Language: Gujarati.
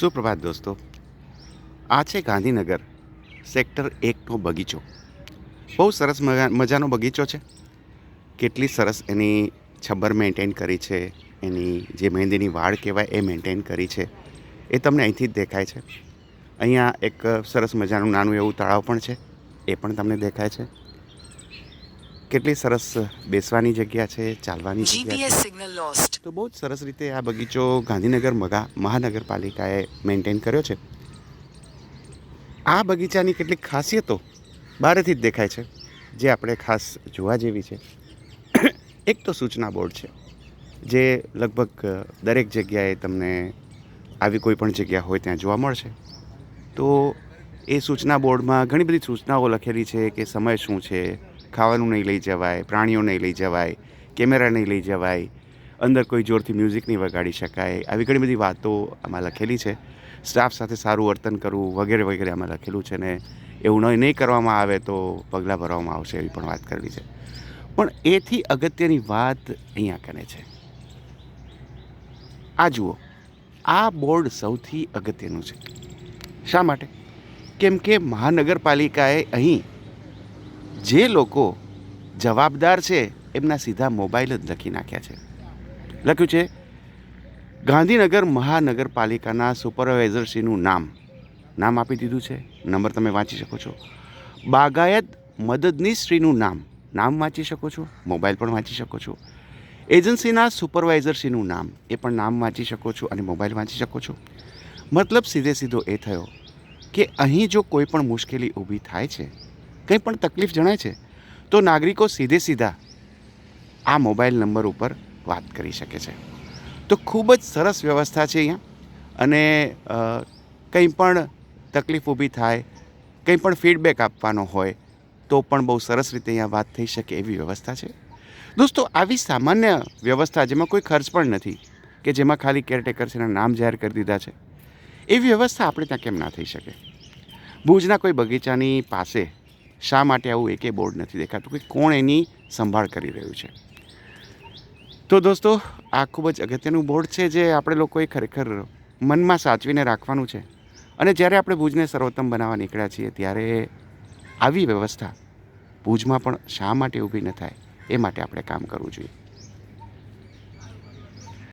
સુપ્રભાત દોસ્તો, આ છે ગાંધીનગર સેક્ટર એકનો બગીચો. બહુ સરસ મજા- મજાનો બગીચો છે. કેટલી સરસ એની છબ્બર મેન્ટેન કરી છે, એની જે મહેંદીની વાડ કહેવાય એ મેન્ટેન કરી છે, એ તમને અહીંથી જ દેખાય છે. અહીંયા એક સરસ મજાનું નાનું એવું તળાવ પણ છે, એ પણ તમને દેખાય છે. કેટલી સરસ બેસવાની જગ્યા છે ચાલવાની જગ્યા છે? લોસ્ટ તો બહુ જ સરસ રીતે આ બગીચો ગાંધીનગર મગા મહાનગરપાલિકાએ મેન્ટેન કર્યો છે. આ બગીચાની કેટલીક ખાસિયતો બહારેથી જ દેખાય છે જે આપણે ખાસ જોવા જેવી છે. એક તો સૂચના બોર્ડ છે જે લગભગ દરેક જગ્યાએ તમને આવી કોઈ પણ જગ્યા હોય ત્યાં જોવા મળશે. તો એ સૂચના બોર્ડમાં ઘણી બધી સૂચનાઓ લખેલી છે કે સમય શું છે ખાવાનું નહીં લઈ જવાય, પ્રાણીઓ નહીં લઈ જવાય, કેમેરા નહીં લઈ જવાય, અંદર કોઈ જોરથી મ્યુઝિક નહીં વગાડી શકાય. આવી ઘણી બધી વાતો આમાં લખેલી છે. સ્ટાફ સાથે સારું વર્તન કરવું વગેરે વગેરે આમાં લખેલું છે ને એવું નહીં નહીં કરવામાં આવે તો પગલાં ભરવામાં આવશે એવી પણ વાત કરવી છે. પણ એથી અગત્યની વાત અહીંયા કને છે? આ જુઓ, આ બોર્ડ સૌથી અગત્યનું છે. શા માટે? કેમ કે મહાનગરપાલિકાએ અહીં જે લોકો જવાબદાર છે, એમના સીધા મોબાઈલ જ લખી નાખ્યા છે. લખ્યું છે, ગાંધીનગર મહાનગરપાલિકાના સુપરવાઇઝરશ્રીનું નામ. નામ આપી દીધું છે. નંબર તમે વાંચી શકો છો. બાગાયત મદદનીશશ્રીનું નામ. નામ વાંચી શકો છો. મોબાઈલ પણ વાંચી શકો છો. એજન્સીના સુપરવાઇઝરશ્રીનું નામ. એ પણ નામ વાંચી શકો છો અને મોબાઈલ વાંચી શકો છો. મતલબ સીધે સીધો એ થયો કે અહીં જો કોઈ પણ મુશ્કેલી ઊભી થાય છે કંઈ પણ તકલીફ જણાય છે, તો નાગરિકો સીધે સીધા આ મોબાઈલ નંબર ઉપર વાત કરી શકે છે. તો ખૂબ જ સરસ વ્યવસ્થા છે અહીંયા, અને કંઈ પણ તકલીફ ઊભી થાય, કંઈ પણ ફીડબેક આપવાનો હોય, તો પણ બહુ સરસ રીતે અહીંયા વાત થઈ શકે એવી વ્યવસ્થા છે. દોસ્તો, આવી સામાન્ય વ્યવસ્થા જેમાં કોઈ ખર્ચ પણ નથી, કે જેમાં ખાલી કેરટેકર્સના નામ જાહેર કરી દીધા છે, એવી વ્યવસ્થા આપણે ત્યાં કેમ ના થઈ શકે? ભુજના કોઈ બગીચાની પાસે શા માટે આવું એકે બોર્ડ નથી દેખાતું? કે કોણ એની સંભાળ કરી રહ્યું છે? તો દોસ્તો, આ ખૂબ જ અગત્યનું બોર્ડ છે જે આપણે લોકોએ ખરેખર મનમાં સાચવીને રાખવાનું છે. અને જ્યારે આપણે ભુજને સર્વોત્તમ બનાવવા નીકળ્યા છીએ, ત્યારે આવી વ્યવસ્થા ભુજમાં પણ શા માટે ઊભી ન થાય એ માટે આપણે કામ કરવું જોઈએ.